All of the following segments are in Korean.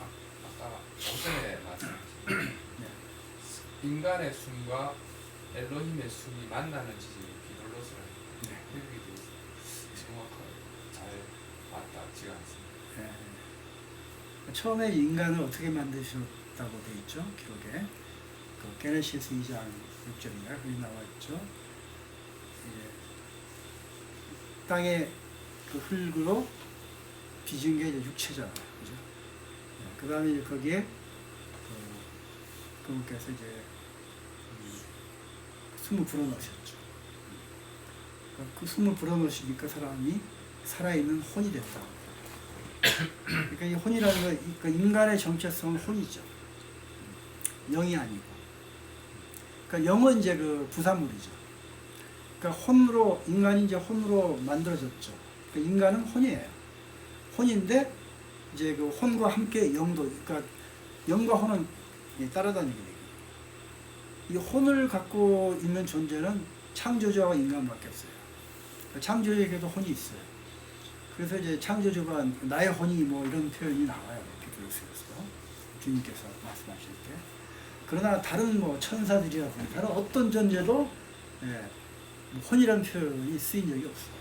아, 아까 오전에 말씀하신 인간의 숨과 엘로힘의 숨이 만나는 지점이 비블로스라는 네. 표현이. 정확하게 잘 맞닿지가 않습니다. 예. 처음에 인간을 어떻게 만드셨다고 돼 있죠? 기록에. 그 게네시스 2장 6절인가 거기 나와 있죠. 이제 땅에 그 흙으로 빚은 게 이제 육체잖아요. 그죠? 그 다음에 거기에 그, 그분께서 이제 음, 숨을 불어넣으셨죠. 그 숨을 불어넣으시니까 사람이 살아있는 혼이 됐다. 그러니까 이 혼이라는 거, 이- 그 인간의 정체성은 혼이죠. 영이 아니고. 그러니까 영은 이제 그 부산물이죠. 그러니까 혼으로 인간이 이제 혼으로 만들어졌죠. 그러니까 인간은 혼이에요. 혼인데 이제 그 혼과 함께 영도, 그러니까 영과 혼은 이 따라다니게 되고. 이 혼을 갖고 있는 존재는 창조주와 인간밖에 없어요. 그러니까 창조주에게도 혼이 있어요. 그래서 이제 창조주가 나의 혼이 뭐 이런 표현이 나와요. 비블로스에서 주님께서 말씀하실 때. 그러나 다른 뭐 천사들이라든지 다른 어떤 존재도 예, 뭐 혼이라는 표현이 쓰인 적이 없어요.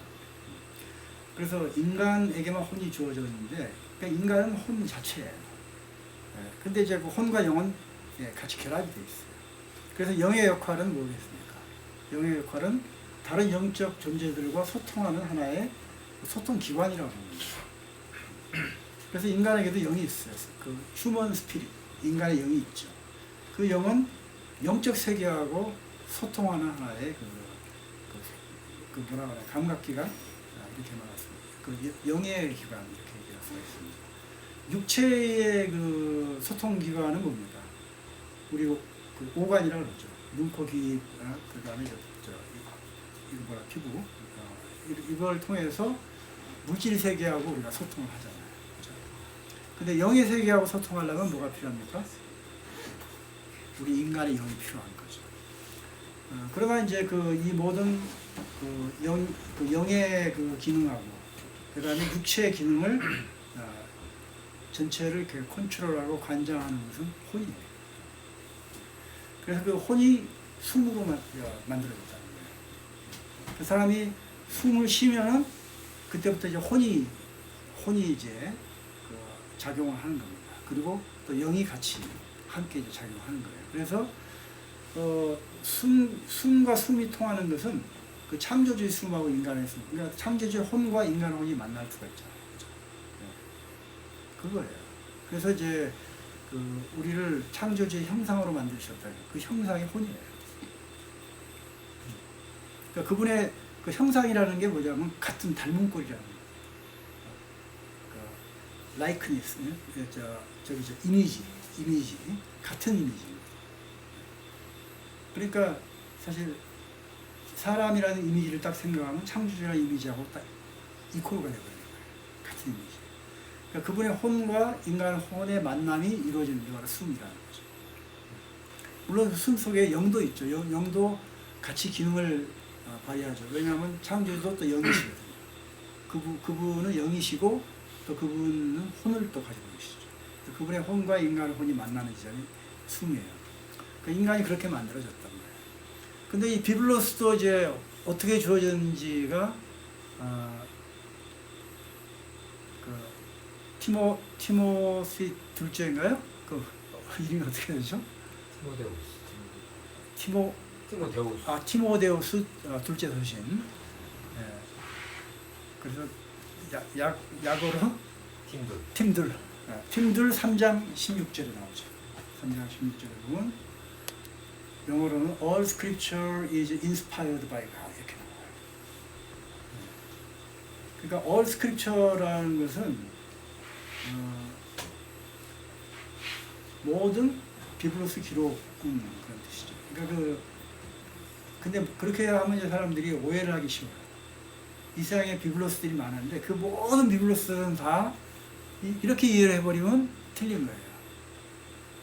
그래서 인간에게만 혼이 주어졌는데 그러니까 인간은 혼 자체예요. 예, 근데 이제 그 혼과 영은 예, 같이 결합이 돼 있어요. 그래서 영의 역할은 뭐겠습니까? 영의 역할은 다른 영적 존재들과 소통하는 하나의 소통 기관이라고 봅니다. 그래서 인간에게도 영이 있어요. 그 휴먼 스피릿, 인간의 영이 있죠. 그 영은 영적 세계하고 소통하는 하나의 그, 그, 그 뭐라 그래 감각기관 아, 이렇게 말했습니다. 그 여- 영의 기관 이렇게 얘기할 수가 있습니다. 육체의 그 소통 기관은 뭡니까? 우리 오- 그 오관이라고 그러죠. 눈, 코, 귀, 아, 그 다음에 저, 이거 뭐라 피부 어, 이- 이걸 통해서 물질 세계하고 우리가 소통을 하잖아요. 그죠? 근데 영의 세계하고 소통하려면 뭐가 필요합니까? 우리 인간의 영이 필요한 거죠. 어, 그러나 이제 그 이 모든 그 영, 그 영의 그 기능하고 그 다음에 육체의 기능을 어, 전체를 컨트롤하고 관장하는 것은 혼이에요. 그래서 그 혼이 숨으로 만들어졌다는 거예요. 그 사람이 숨을 쉬면은 그때부터 이제 혼이 혼이 이제 그 작용을 하는 겁니다. 그리고 또 영이 같이 함께 이제 작용하는 거예요. 그래서 어, 숨 숨과 숨이 통하는 것은 그 창조주의 숨하고 인간의 숨, 그러니까 창조주의 혼과 인간의 혼이 만날 수가 있잖아요. 그죠? 네. 그거예요. 그래서 이제 그 우리를 창조주의 형상으로 만드셨다. 그 형상이 혼이에요. 그러니까 그분의 그 형상이라는 게 뭐냐면 같은 닮은 꼴이라는 거예요. 그 라이크니스, 예? 저 저기 저 이미지, 이미지 같은 이미지입니다. 그러니까 사실 사람이라는 이미지를 딱 생각하면 창조주라는 이미지하고 딱 이퀄가 되버리는 거예요. 같은 이미지. 그러니까 그분의 혼과 인간 혼의 만남이 이루어지는 게 바로 숨이라는 거죠. 물론 그숨 속에 영도 있죠. 영, 영도 같이 기능을 어, 발휘하죠. 왜냐하면 창조주도 또 영이시거든요. 그분, 그분은 영이시고 또 그분은 혼을 또 가지고 계시죠. 그분의 혼과 인간의 혼이 만나는 지점이 숨이에요. 그 인간이 그렇게 말이에요. 근데 이 비블로스도 이제 어떻게 주어졌는지가 어, 그 티모 티모시 둘째인가요? 그 이름이 어떻게 되죠? 티모데우스. 티모 티모데우스. 아 티모데우스 어, 둘째 서신. 예. 그래서 약, 약 약어로 팀들. 팀들 예, 팀들 3장 16절에 나오죠. 3장 16절에 보면 영어로는 all scripture is inspired by God 이렇게 나와요. 예. 그러니까 all scripture라는 것은 어, 모든 비블로스 기록은 그런 뜻이죠. 그러니까 그 근데 그렇게 하면 이제 사람들이 오해를 하기 쉬워요. 이 세상에 비블로스들이 많은데 그 모든 비블로스는 다 이- 이렇게 이해를 해버리면 틀린 거예요.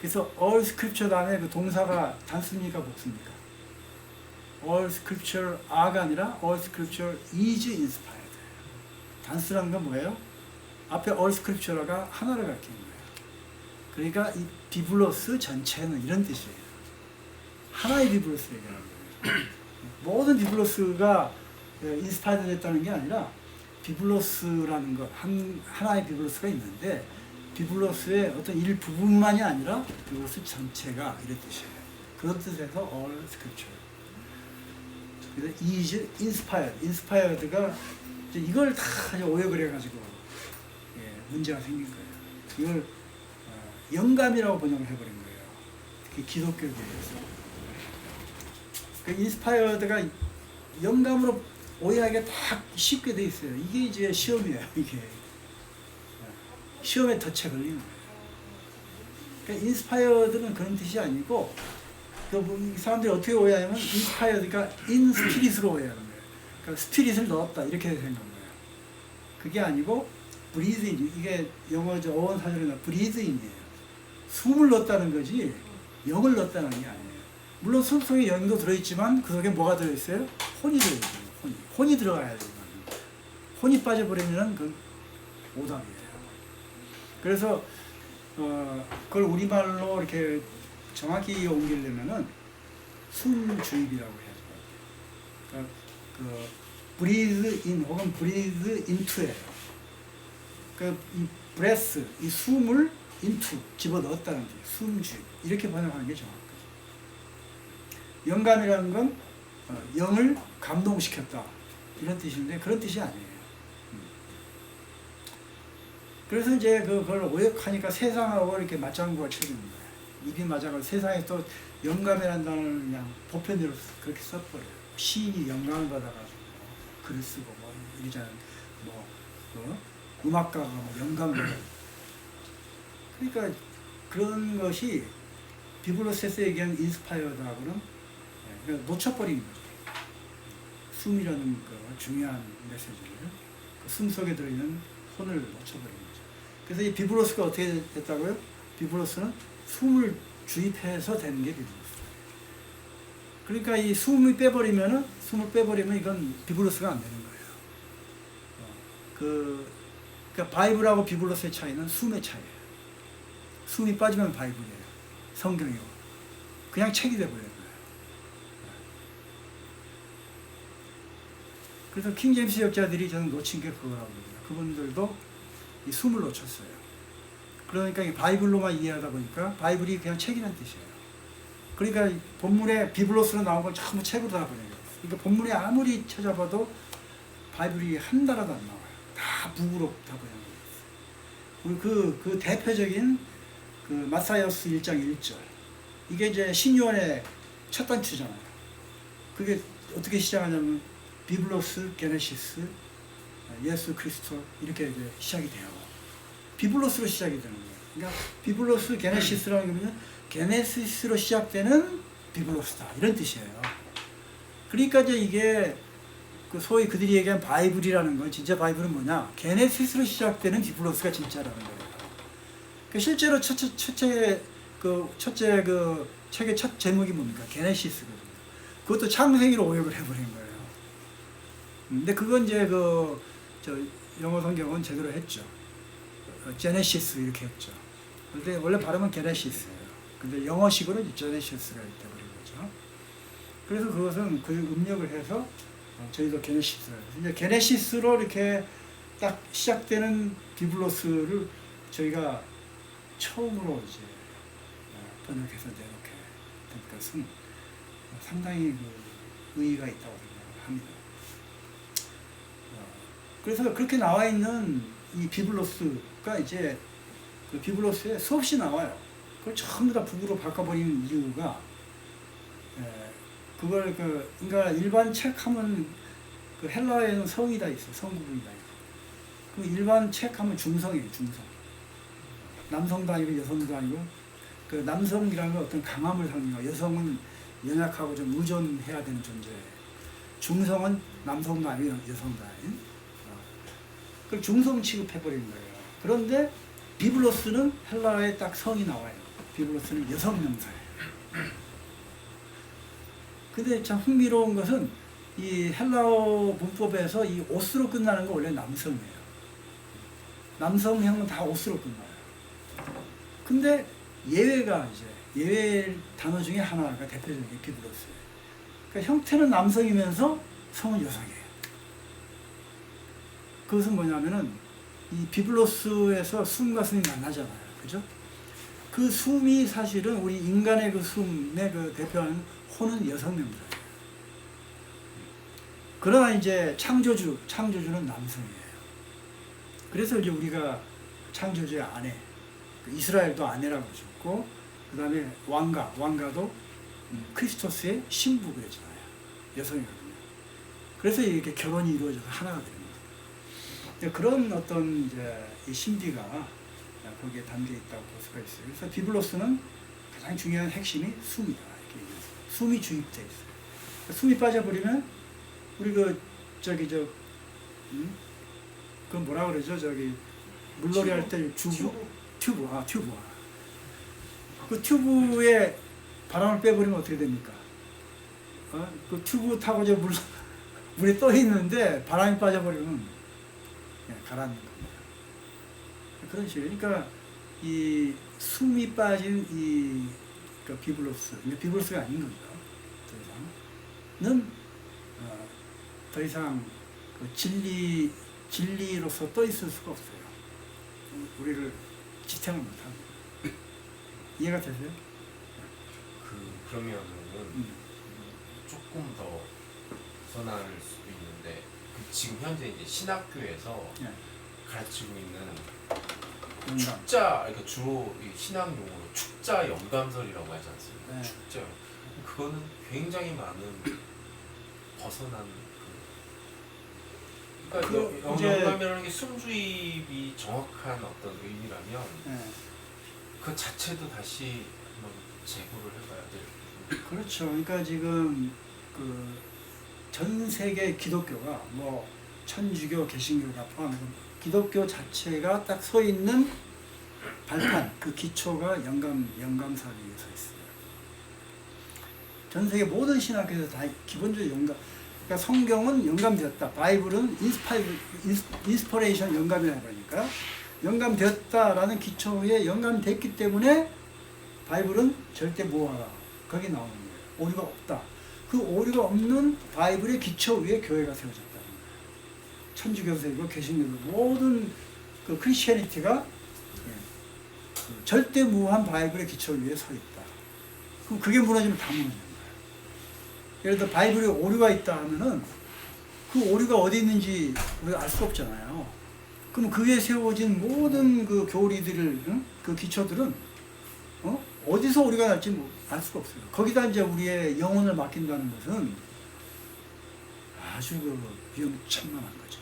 그래서 all scripture 다음에 그 동사가 단수입니까 복수입니까? all scripture are가 아니라 all scripture is inspired. 단수라는 건 뭐예요? 앞에 all scripture가 하나를 가리키는 거예요. 그러니까 이 비블로스 전체는 이런 뜻이에요. 하나의 비블로스를 얘기하는 거예요. 모든 비블로스가 인스파이드 됐다는 게 아니라 비블로스라는 것, 한, 하나의 비블로스가 있는데 비블로스의 어떤 일부분만이 아니라 비블로스 전체가 이런 뜻이에요. 그런 뜻에서 all scripture. 그래서 is inspired, inspired가 이걸 다 오역을 해가지고 예, 문제가 생긴 거예요. 이걸 어, 영감이라고 번역을 해버린 거예요. 특히 기독교계에서. 그 인스파이어드가 영감으로 오해하기가 딱 쉽게 돼 있어요. 이게 이제 시험이에요. 이게 시험에 덫에 걸리는 거예요. 그러니까 인스파이어드는 그런 뜻이 아니고 그 사람들이 어떻게 오해하냐면 인스파이어드가 인 스피릿으로 오해하는 거예요. 그러니까 스피릿을 넣었다 이렇게 생각한 거예요. 그게 아니고 브리즈인 이게 영어 저 어원 사전에 브리즈인이에요. 숨을 넣었다는 거지 영을 넣었다는 게 아니에요. 물론 숨 속에 영도 들어있지만 그 속에 뭐가 들어있어요? 혼이 들어있어요. 혼이 혼이 들어가야 돼요. 혼이 빠져버리면 그 오답이에요. 그래서 어, 그걸 우리말로 이렇게 정확히 옮기려면은 숨주입이라고 해야 돼요. 그러니까 그 breathe in 혹은 breathe into예요. 그이 breath 이 숨을 into 집어 넣었다는 게 숨주입 이렇게 번역하는 게 정확해요. 영감이라는 건 어, 영을 감동시켰다 이런 뜻인데 그런 뜻이 아니에요. 음. 그래서 이제 그- 그걸 오역하니까 세상하고 이렇게 맞장구가 쳐지는 거예요. 입이 맞아가 세상에 또 영감이라는 단어를 그냥 보편으로 그렇게 써버려요. 시인이 영감을 받아가지고 글을 쓰고 뭐 이러잖아요. 뭐 어? 음악가가 뭐 영감을. 그러니까 그런 것이 비블로스에서 얘기하는 인스파이어드하고는 예, 그러니까 놓쳐버린 거죠. 숨이라는 그 중요한 메시지를 그 숨 속에 들어있는 혼을 놓쳐버린 거죠. 그래서 이 비블로스가 어떻게 됐다고요? 비블로스는 숨을 주입해서 되는 게 비블로스. 그러니까 이 숨을 빼버리면은 숨을 빼버리면 이건 비블로스가 안 되는 거예요. 어, 그 그러니까 바이블하고 비블로스의 차이는 숨의 차이예요. 숨이 빠지면 바이블이에요. 성경이고 그냥 책이 돼버려요. 그래서 킹제임스 역자들이 저는 놓친 게 그거라고 그래요. 그분들도 이 숨을 놓쳤어요. 그러니까 이 바이블로만 이해하다 보니까 바이블이 그냥 책이라는 뜻이에요. 그러니까 이 본문에 비블로스로 나온 걸 전부 책으로 다 번역해요. 그러니까 본문에 아무리 찾아봐도 바이블이 한 단어도 안 나와요. 다 북으로 다 번역해요. 그, 그 대표적인 그 마사이어스 1장 1절. 이게 이제 신유원의 첫 단추잖아요. 그게 어떻게 시작하냐면 비블로스, 게네시스, 예수 그리스도 이렇게 이제 시작이 돼요. 비블로스로 시작이 되는 거예요. 그러니까 비블로스, 게네시스라는 게 뭐냐면 게네시스로 시작되는 비블로스다 이런 뜻이에요. 그러니까 이제 이게 그 소위 그들이 얘기한 바이블이라는 건 진짜 바이블은 뭐냐? 게네시스로 시작되는 비블로스가 진짜라는 거예요. 그 실제로 첫째 첫째 그 첫째 그 책의 첫 제목이 뭡니까? 게네시스거든요. 그것도 창세기로 오역을 해버린 거예요. 음, 근데 그건 이제 그 저 영어 성경은 제대로 했죠. 어, 제네시스 이렇게 했죠. 근데 원래 발음은 게네시스예요. 근데 영어식으로 제네시스가 돼버린 거죠. 그래서 그것은 그 음력을 해서 어, 저희도 게네시스를. 이제 게네시스로 이렇게 딱 시작되는 비블로스를 저희가 처음으로 이제 어, 번역해서 내놓게 된 것은 상당히 그 의의가 있다고 생각을 합니다. 어, 그래서 그렇게 나와 있는 이 비블로스가 이제 그 비블로스에 수없이 나와요. 그걸 전부 다 북으로 바꿔버리는 이유가 에, 그걸 그 그러니까 일반 책 하면 그 헬라에는 성이 다 있어 성 부분이 다 있어. 그 일반 책 하면 중성이에요 중성. 남성도 아니고 여성도 아니고 그 남성이라는 건 어떤 강함을 상징하고 여성은 연약하고 좀 의존해야 되는 존재예요. 중성은 남성도 아니고 여성도 아닌 어. 그걸 중성 취급해버리는 거예요. 그런데 비블로스는 헬라어에 딱 성이 나와요. 비블로스는 여성 명사예요. 근데 참 흥미로운 것은 이 헬라어 문법에서 이 오스로 끝나는 거 원래 남성이에요. 남성형은 다 옷으로 끝나요. 근데 예외가 이제 예외 단어 중에 하나가 대표적인 게 비브로스예요. 그러니까 형태는 남성이면서 성은 여성이에요. 그것은 뭐냐면은 이 비블로스에서 숨과 숨이 만나잖아요. 그죠? 그 숨이 사실은 우리 인간의 그 숨의 그 대표하는 호는 여성 명사예요. 그러나 이제 창조주, 창조주는 남성이에요. 그래서 이제 우리가 창조주의 아내, 그 이스라엘도 아내라고 그러셨고, 그 다음에 왕가, 왕가도 음, 크리스토스의 신부 그랬잖아요. 여성이거든요. 그래서 이렇게 결혼이 이루어져서 하나가 되는 거예요. 그런 어떤 이제 이 신비가 거기에 담겨 있다고 볼 수가 있어요. 그래서 비블로스는 가장 중요한 핵심이 숨이다. 이렇게. 숨이 주입돼 있어요. 그러니까 숨이 빠져버리면 우리 그 저기 저 음? 그 뭐라 그러죠? 저기 물놀이 할 때 주부 튜브 아 튜브 그 튜브에 바람을 빼버리면 어떻게 됩니까? 어? 그 튜브 타고 저 물, 물에 떠 있는데 바람이 빠져버리면 그냥 가라앉는 겁니다. 그런 식으로 그러니까 이 숨이 빠진 이그 비블로스 비블로스가 아닌 거죠. 더 이상은 어, 더 이상 그 진리 진리로서 떠 있을 수가 없어요. 우리를 지탱을 못합니다. 이해가 되세요? 그 그러면은 음. 조금 더 벗어날 수도 있는데 그 지금 현재 이제 신학교에서 예. 가르치고 있는 영감. 축자 그러니까 주로 이 신학 용어로 축자 영감설이라고 하지 않습니까? 네. 축자 그거는 굉장히 많은 벗어난 그 그러니까 그 영- 이제- 영감이라는 게 숨주입이 정확한 어떤 의미라면 예. 그 자체도 다시 한번 재고를 해봐야 될 그렇죠. 그러니까 지금 그 전 세계 기독교가 뭐 천주교, 개신교 다 포함해서 기독교 자체가 딱 서 있는 발판 그 기초가 영감 영감사에 서 있어요. 전 세계 모든 신학교에서 다 기본적으로 영감. 그러니까 성경은 영감되었다. 바이블은 인스파이 인스퍼레이션 영감이라고 그러니까 영감되었다라는 기초에 영감됐기 때문에 바이블은 절대 모아라. 거기 나오는 거예요. 오류가 없다. 그 오류가 없는 바이블의 기초 위에 교회가 세워졌다는 거예요. 천주교세이고 개신교도 모든 그 크리스천리티가 예, 그 절대 무한 바이블의 기초 위에 서 있다. 그럼 그게 무너지면 다 무너지는 거예요. 예를 들어 바이블에 오류가 있다 하면은 그 오류가 어디 있는지 우리가 알 수 없잖아요. 그럼 그 위에 세워진 모든 그 교리들을 응? 그 기초들은 어? 어디서 우리가 날지 뭐알 수가 없어요. 거기다 이제 우리의 영혼을 맡긴다는 것은 아주 그 위험 천만한 거죠.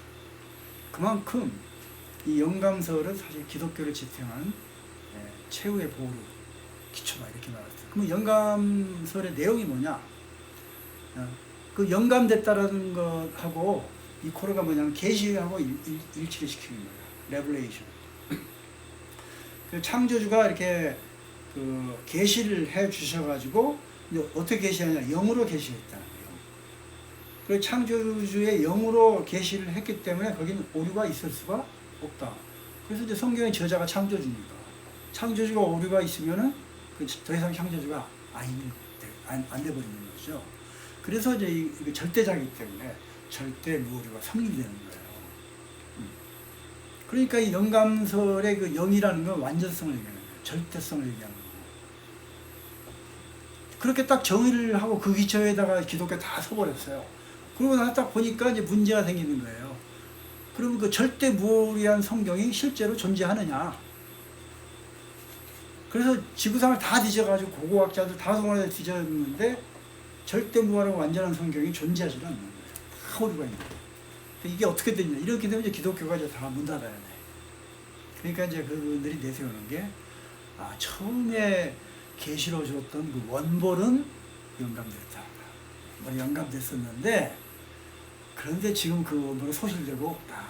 그만큼 이 영감설은 사실 기독교를 지탱한 예, 최후의 보루 기초다 이렇게 말했어요. 그럼 영감설의 내용이 뭐냐? 어, 그 영감됐다라는 것하고 이 코르가 뭐냐면 계시하고 일치를 시키는 거예요. 레블레이션. 그 창조주가 이렇게 그 계시를 해 주셔가지고 어떻게 계시하냐 영으로 계시했다는 거예요. 그 창조주의 영으로 계시를 했기 때문에 거기는 오류가 있을 수가 없다. 그래서 이제 성경의 저자가 창조주니까 창조주가 오류가 있으면은 그더 이상 창조주가 아닌 안, 안 돼버리는 거죠. 그래서 이제 이, 이게 절대자이기 때문에 절대 무오류가 성립되는 거예요. 음. 그러니까 이 영감설의 그 영이라는 건 완전성을 얘기하는 거예요. 절대성을 얘기하는 거고. 그렇게 딱 정의를 하고 그 기초에다가 기독교 다 서버렸어요. 그러고 나서 딱 보니까 이제 문제가 생기는 거예요. 그러면 그 절대 무오리한 성경이 실제로 존재하느냐? 그래서 지구상을 다 뒤져가지고 고고학자들 다 동원해서 뒤졌는데 절대 무한하고 완전한 성경이 존재하지 않는 거예요. 다 오류가 있는 거예요. 이게 어떻게 되냐? 이렇게 되면 이제 기독교가 이제 다 문 닫아야 돼. 그러니까 이제 그분들이 내세우는 게, 아, 처음에 계시로 줬던 그 원본은 영감됐다. 뭐 영감됐었는데, 그런데 지금 그 원본은 소실되고 없다.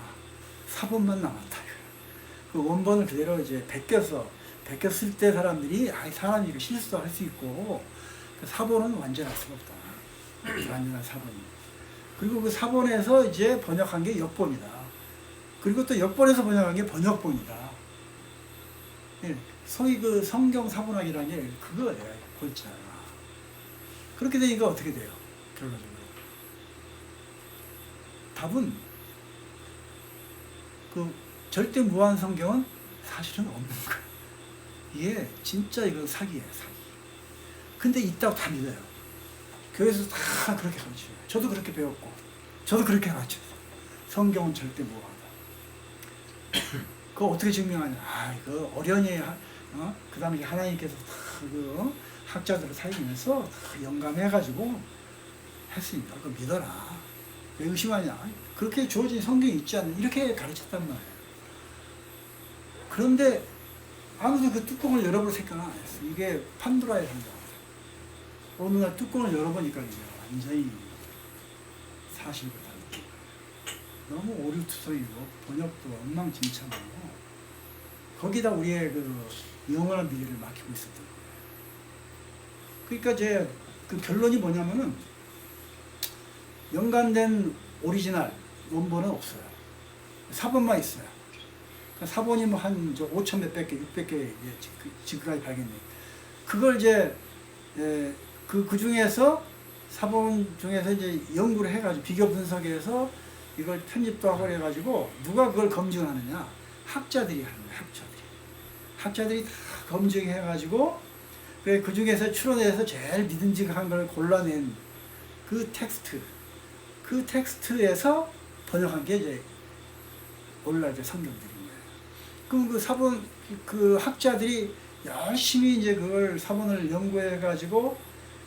사본만 남았다. 그 원본을 그대로 이제 베껴서, 베꼈을 때 사람들이, 아, 이 사람이 이거 실수도 할 수 있고, 그 사본은 완전할 수가 없다. 완전한 사본이. 그리고 그 사본에서 이제 번역한 게 역본이다. 그리고 또 역본에서 번역한 게 번역본이다. 예, 소위 그 성경 사본학이라는 게 그거예요. 골자가. 그렇게 되니까 어떻게 돼요? 결론적으로. 답은 그 절대 무한 성경은 사실은 없는 거예요. 이게 진짜 이거 사기예요, 사기. 근데 있다고 다 믿어요. 교회에서 다 그렇게 가르쳐요. 저도 그렇게 배웠고, 저도 그렇게 가르쳤어요. 성경은 절대 무한하다. 그거 어떻게 증명하냐? 아, 이거 어련히, 하- 어? 그 다음에 하나님께서 다 그, 어? 학자들을 다 영감해가지고 했으니까 그거 믿어라. 왜 의심하냐? 그렇게 주어진 성경이 있지 않나? 이렇게 가르쳤단 말이에요. 그런데 아무도 그 뚜껑을 열어볼 생각은 안 했어. 이게 판도라의 상자. 어느 날 뚜껑을 열어보니까 이제 완전히 사실보다 너무 오류투성이고 번역도 엉망진창이고 거기다 우리의 그 영원한 미래를 맡기고 있었던 거예요. 그러니까 제 그 결론이 뭐냐면은 연관된 오리지널 원본은 없어요. 사본만 있어요. 그러니까 사본이 뭐한 5천 몇백 개, 600개 이제 지- 그- 지금까지 발견돼. 그걸 이제 에, 그, 그 중에서 사본 중에서 이제 연구를 해가지고 비교 분석해서 이걸 편집도 하고 해가지고 누가 그걸 검증하느냐? 학자들이 하는 거예요, 학자들이. 학자들이 다 검증해가지고 그 중에서 추론해서 제일 믿음직한 걸 골라낸 그 텍스트, 그 텍스트에서 번역한 게 이제 오늘날 이제 성경들인 거예요. 그럼 그 사본 그 학자들이 열심히 이제 그걸 사본을 연구해 가지고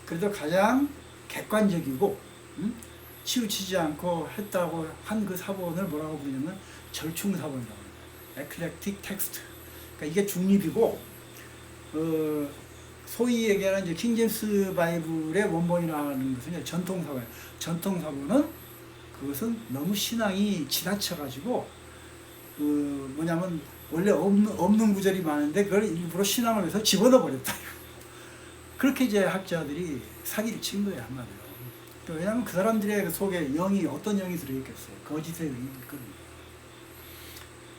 그래도 가장 객관적이고 음? 치우치지 않고 했다고 한 그 사본을 뭐라고 부르냐면 절충 사본이라고 합니다. 에클렉틱 텍스트. 그러니까 이게 중립이고 어, 소위 얘기하는 이제 킹제임스 바이블의 원본이라는 것은 전통사본. 전통사본은 그것은 너무 신앙이 지나쳐가지고 그 뭐냐면 원래 없는, 없는 구절이 많은데 그걸 일부러 신앙을 위해서 집어넣어 버렸다. 그렇게 이제 학자들이 사기를 친 거예요 한마디로. 또 왜냐하면 그 사람들의 그 속에 영이 어떤 영이 들어있겠어요. 거짓의 영이 있거든요.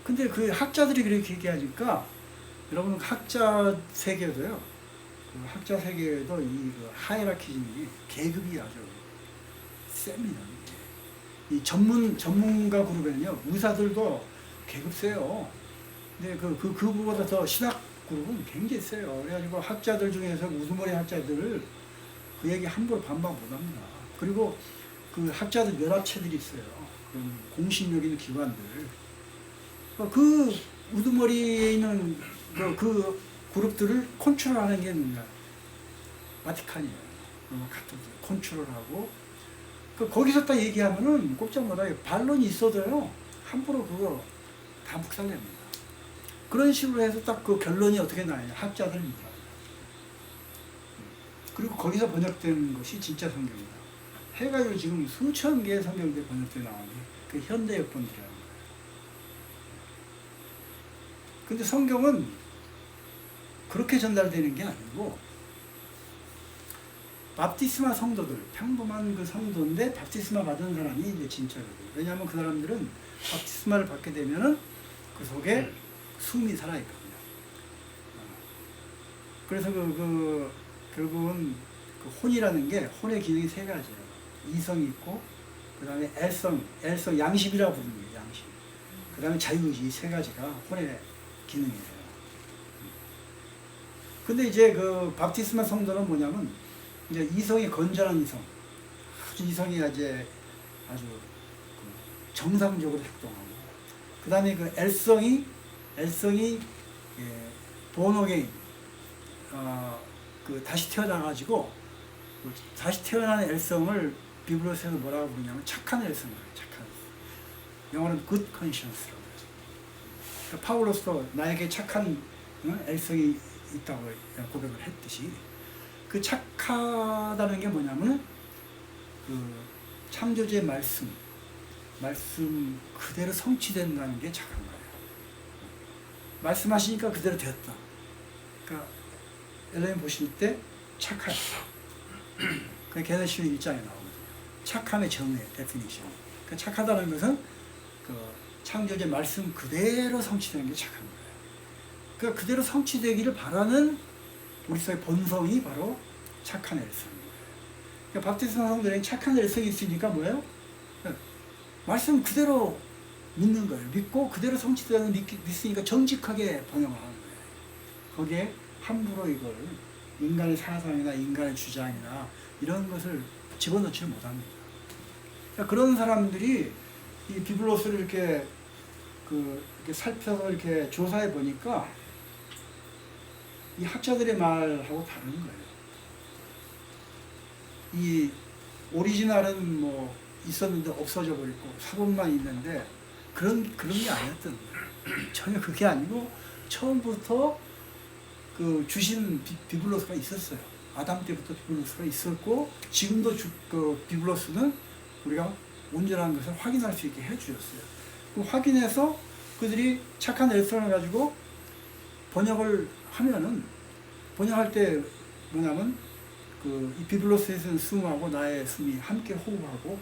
근데 그 학자들이 그렇게 얘기하니까 여러분 학자 세계도요. 그 학자 세계에도 이 그 하이라키즘이 계급이 아주 셉니다. 이 전문 전문가 그룹에는요 의사들도 계급 세요. 근데 그, 그, 그보다 더 신학 그룹은 굉장히 세요. 그래가지고 학자들 중에서 우두머리 학자들을 그 얘기 함부로 반박 못 합니다. 그리고 그 학자들 연합체들이 있어요. 공신력 있는 기관들. 그 우두머리에 있는 그, 그 그룹들을 컨트롤하는 게 누구냐? 바티칸이에요. 어, 같은 컨트롤하고 그 거기서 딱 얘기하면은 꼼짝 못하게 반론이 있어도요 함부로 그거 다 묵살냅니다. 그런 식으로 해서 딱 그 결론이 어떻게 나냐 학자들입니다. 그리고 거기서 번역된 것이 진짜 성경이다. 해가지고 지금 수천 개의 성경들이 번역돼 나오는 그 현대 역본들이라는 거예요. 근데 성경은 그렇게 전달되는 게 아니고 밥티스마 성도들 평범한 그 성도인데 밥티스마 받은 사람이 이제 진짜거든요. 왜냐하면 그 사람들은 밥티스마를 받게 되면은 그 속에 숨이 살아 있거든요. 어. 그래서 그, 그 결국은 그 혼이라는 게 혼의 기능이 세 가지예요. 이성이 있고 그 다음에 L성, L성 양심이라고 부르는 거예요. 양심. 그 다음에 자유의지 이세 가지가 혼의 기능이에요. 근데 이제 그 밥티스마 성도는 뭐냐면 이제 이성이 건전한 이성, 아주 이성이 이제 아주 그 정상적으로 행동하고 그 다음에 그 L성이 L성이 예, 본어게인 어, 그 다시 태어나가지고 그 다시 태어난 L성을 비블리오에서 뭐라고 부르냐면 착한 L성을 착한 영어는 good conscience라고 파울로스도 나에게 착한 어, L성이 있다고 고백을 했듯이 그 착하다는 게 뭐냐면 그 창조주의 말씀 말씀 그대로 성취된다는 게 착한 거예요. 말씀하시니까 그대로 되었다. 그러니까 엘레인 보실 때 착한 그 게네시스 1장에 나오거든요. 착함의 정의, 데피니션. 그 착하다는 것은 그 창조주의 말씀 그대로 성취되는 게 착한 거예요. 그러니까 그대로 성취되기를 바라는 우리 속의 본성이 바로 착한 거예요. 그러니까 바티스트 성도들에게 착한 엘성이 있으니까 뭐예요? 말씀 그대로 믿는 거예요. 믿고 그대로 성취되는 믿, 믿으니까 정직하게 번영하는 거예요. 거기에 함부로 이걸 인간의 사상이나 인간의 주장이나 이런 것을 집어넣지 못합니다. 그러니까 그런 사람들이 이 비블로스를 이렇게 그 이렇게 살펴서 이렇게 조사해 보니까 이 학자들의 말하고 다른 거예요. 이 오리지널은 뭐 있었는데 없어져 버리고 사본만 있는데 그런 그런 게 아니었던 거예요. 전혀 그게 아니고 처음부터 그 주신 비, 비블로스가 있었어요. 아담 때부터 비블로스가 있었고 지금도 주, 그 비블로스는 우리가 온전한 것을 확인할 수 있게 해주셨어요. 그 확인해서 그들이 착한 엘선을 가지고 번역을 하면은 번역할 때 뭐냐면 그이 비블로스에서는 숨하고 나의 숨이 함께 호흡하고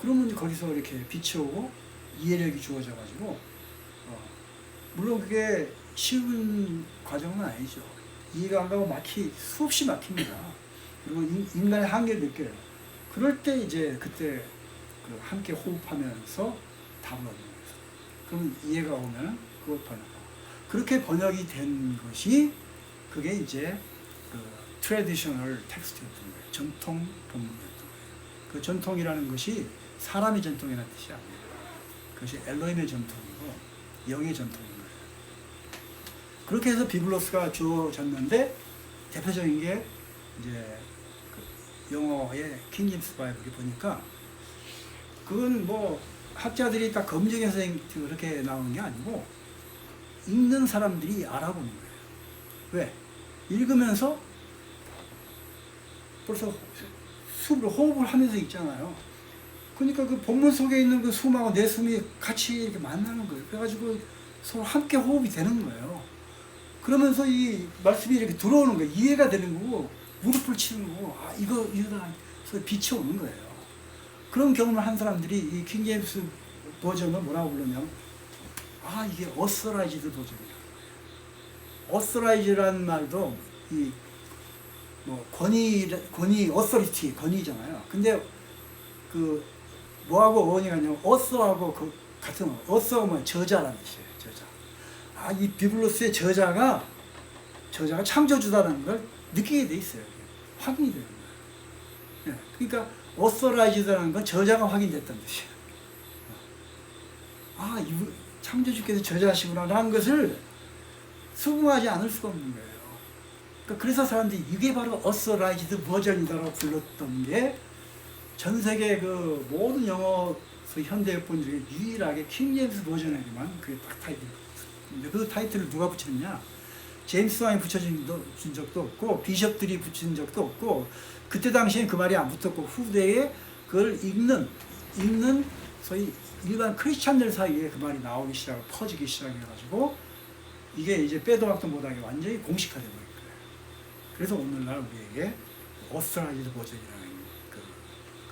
그러면 거기서 이렇게 빛이 오고 이해력이 주어져 가지고 어, 물론 그게 쉬운 과정은 아니죠. 이해가 안 가고 막히 수없이 막힙니다. 그리고 인, 인간의 한계를 느껴요. 그럴 때 이제 그때 그 함께 호흡하면서 답을 얻는. 그럼 이해가 오면 그걸 번역하고 그렇게 번역이 된 것이 그게 이제 그 트레디셔널 텍스트였던 거예요. 전통 본문이었던 거예요. 그 전통이라는 것이 사람의 전통이라는 뜻이 아니에요. 그것이 엘로힘의 전통이고 영의 전통인 거예요. 그렇게 해서 비블로스가 주어졌는데 대표적인 게 이제 그 영어의 킹짐스 바이블이 보니까 그건 뭐 학자들이 다 검증해서 그렇게 나오는 게 아니고 읽는 사람들이 알아보는 거예요. 왜? 읽으면서 벌써 숨을 호흡을 하면서 읽잖아요. 그러니까 그 본문 속에 있는 그 숨하고 내 숨이 같이 이렇게 만나는 거예요. 그래가지고 서로 함께 호흡이 되는 거예요. 그러면서 이 말씀이 이렇게 들어오는 거예요. 이해가 되는 거고 무릎을 치는 거고 아 이거 이러다 서 빛이 오는 거예요. 그런 경험을 한 사람들이 이 킹제임스 버전을 뭐라고 부르냐면 아 이게 어서라이즈드 버전이야. 어서라이즈라는 말도 이 뭐 권위 권위 어서리티 권위잖아요. 근데 그 뭐하고 어원이 가냐면 어서하고 그 같은 어, 어서가 뭐 저자라는 뜻이에요. 저자. 아 이 비블로스의 저자가 저자가 창조주다라는 걸 느끼게 돼 있어요. 확인이 되는 거예요. 예, 그러니까 어서라이즈라는 건 저자가 확인됐다는 뜻이에요. 아, 이 창조주께서 저자시구나라는 것을 수긍하지 않을 수가 없는 거예요. 그러니까 그래서 사람들이 이게 바로 어서라이즈드 버전이다라고 불렀던 게 전 세계 그 모든 영어 현대역본 중에 유일하게 킹 제임스 버전에게만 그게 딱 타이틀이 붙었는데 그 타이틀을 누가 붙였냐? 제임스 왕이 붙여준 적도 없고 비숍들이 붙인 적도 없고 그때 당시엔 그 말이 안 붙었고 후대에 그걸 읽는 읽는 소위 일반 크리스찬들 사이에 그 말이 나오기 시작 퍼지기 시작해가지고 이게 이제 빼도 박도 못하게 완전히 공식화돼 버린 거예요. 그래서 오늘날 우리에게 어스라이드 버전이라는 그,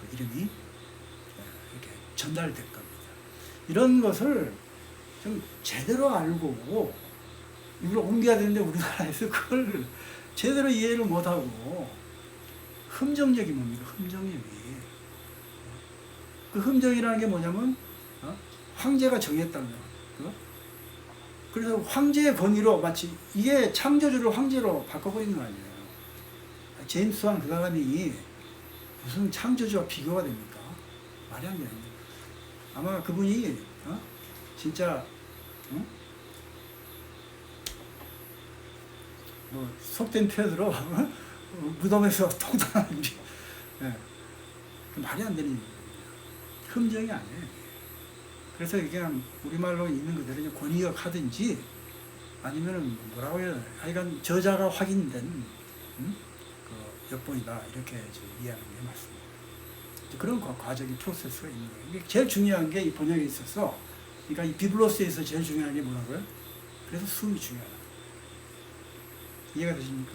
그 이름이 이렇게 전달될 겁니다. 이런 것을 좀 제대로 알고 이걸 옮겨야 되는데 우리나라에서 그걸 제대로 이해를 못하고 흠정력이 뭡니까? 흠정력이 그 흠정이라는 게 뭐냐면 어? 황제가 정했다는 거. 어? 그래서 황제의 권위로 마치 이게 창조주를 황제로 바꿔버리는 거 아니에요. 제임스 왕그 사람이 무슨 창조주와 비교가 됩니까? 말이 안 되는데. 아마 그분이 어? 진짜 어? 뭐 속된 표현으로 어? 무덤에서 통당한 게 예. 그 말이 안 되는. 흠정이 아니에요. 그래서 그냥 우리말로 있는 그대로 권위역 하든지 아니면은 뭐라고 해야 되나 하여간 저자가 확인된 음? 그 역본이다 이렇게 이해하는 게 맞습니다. 그런 과- 과정이 프로세스가 있는 거예요. 제일 중요한 게 이 번역에 있어서 그러니까 이 비블로스에서 제일 중요한 게 뭐라고요? 그래서 숨이 중요하다. 이해가 되십니까?